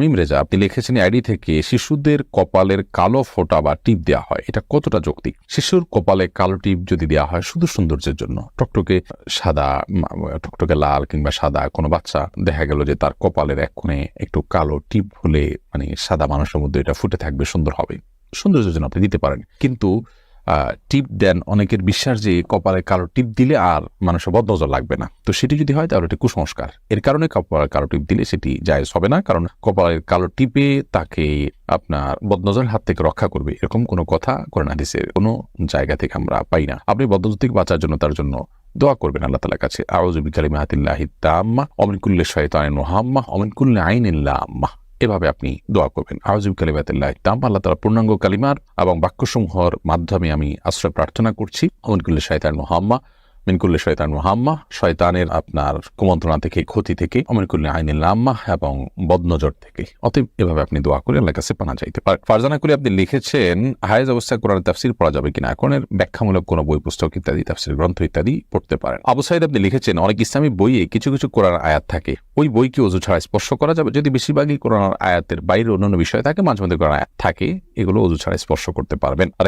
মিম রেজা আপনি লিখেছেন আইডি থেকে শিশুদের কপালের কালো ফোঁটা বা টিপ দেওয়া হয়। এটা কতটা যৌক্তিক? শিশুর কপালে কালো টিপ যদি দেওয়া হয় শুধু সৌন্দর্যের জন্য। টকটকে সাদা টকটকে লাল কিংবা সাদা কোনো বাচ্চা দেখা গেল যে তার কপালের এক কোণে একটু কালো টিপ হলে মানে সাদা মানুষের মধ্যে এটা ফুটে থাকবে, সুন্দর হবে। সৌন্দর্যের জন্য আপনি দিতে পারেন। কিন্তু টিপ দেন অনেকের বিশ্বাস যে কপালে কালো টিপ দিলে আর মানুষের বদনজর লাগবে না। তো সেটি যদি হয়, তাহলে এটি কুসংস্কার। এর কারণে কপালে কালো টিপ দিলে সেটি জায়েজ হবে না, কারণ কপালের কালো টিপে তাকে আপনার বদনজরের হাত থেকে রক্ষা করবে, এরকম কোনো কথা কোরআন হাদিসের কোনো জায়গা থেকে আমরা পাই না। আপনি বদনজর থেকে বাঁচার জন্য তার জন্য দোয়া করবেন আল্লাহ তালার কাছে। আউজুবি কালিমাহাতিল্লাহি তাম্মা অমিনকুল্লে শয়তানের মোহাম্মা অমিনকুল্লে আইনিল্লাহ আম্মা এভাবে আপনি দোয়া করবেন। আওয়াজিব কালিমাতিল্লাহ তাম আল্লাহ তালা পূর্ণাঙ্গ কালিমার এবং বাক্যসমূহর মাধ্যমে আমি আশ্রয় প্রার্থনা করছি। অমিনকুল্লে শয়তান মোহাম্মা। মিনকুল্লে শয়তান মোহাম্মা, শয়তানের আপনার কুমন্ত্রণা থেকে, ক্ষতি থেকে অমিনকুল্লে আইনিল আম্মা এবং বদনজর থেকে। অতএব এভাবে আপনি দোয়া করে আল্লাহর কাছে পানা যাইতে পারেন। ফারজানা করে আপনি লিখেছেন, হায়েজ অবস্থায় কোরআন তাফসির পড়া যাবে কিনা? এখনের ব্যাখ্যামূলক কোনো বই, পুস্তক ইত্যাদি, তাফসির গ্রন্থ ইত্যাদি পড়তে পারেন। আবু সাইদ আপনি লিখেছেন, অনেক ইসলামী বইয়ে কিছু কিছু কোরআন আয়াত থাকে। ওই বই কি অজু ছাড়া স্পর্শ করা যাবে। যদি বেশিরভাগই কোরআন আয়াতের বাইরে অন্যান্য বিষয় থাকে, মাঝে মধ্যে কোরআন আয়াত থাকে, এগুলো অজু ছাড়া স্পর্শ করতে পারবেন। আর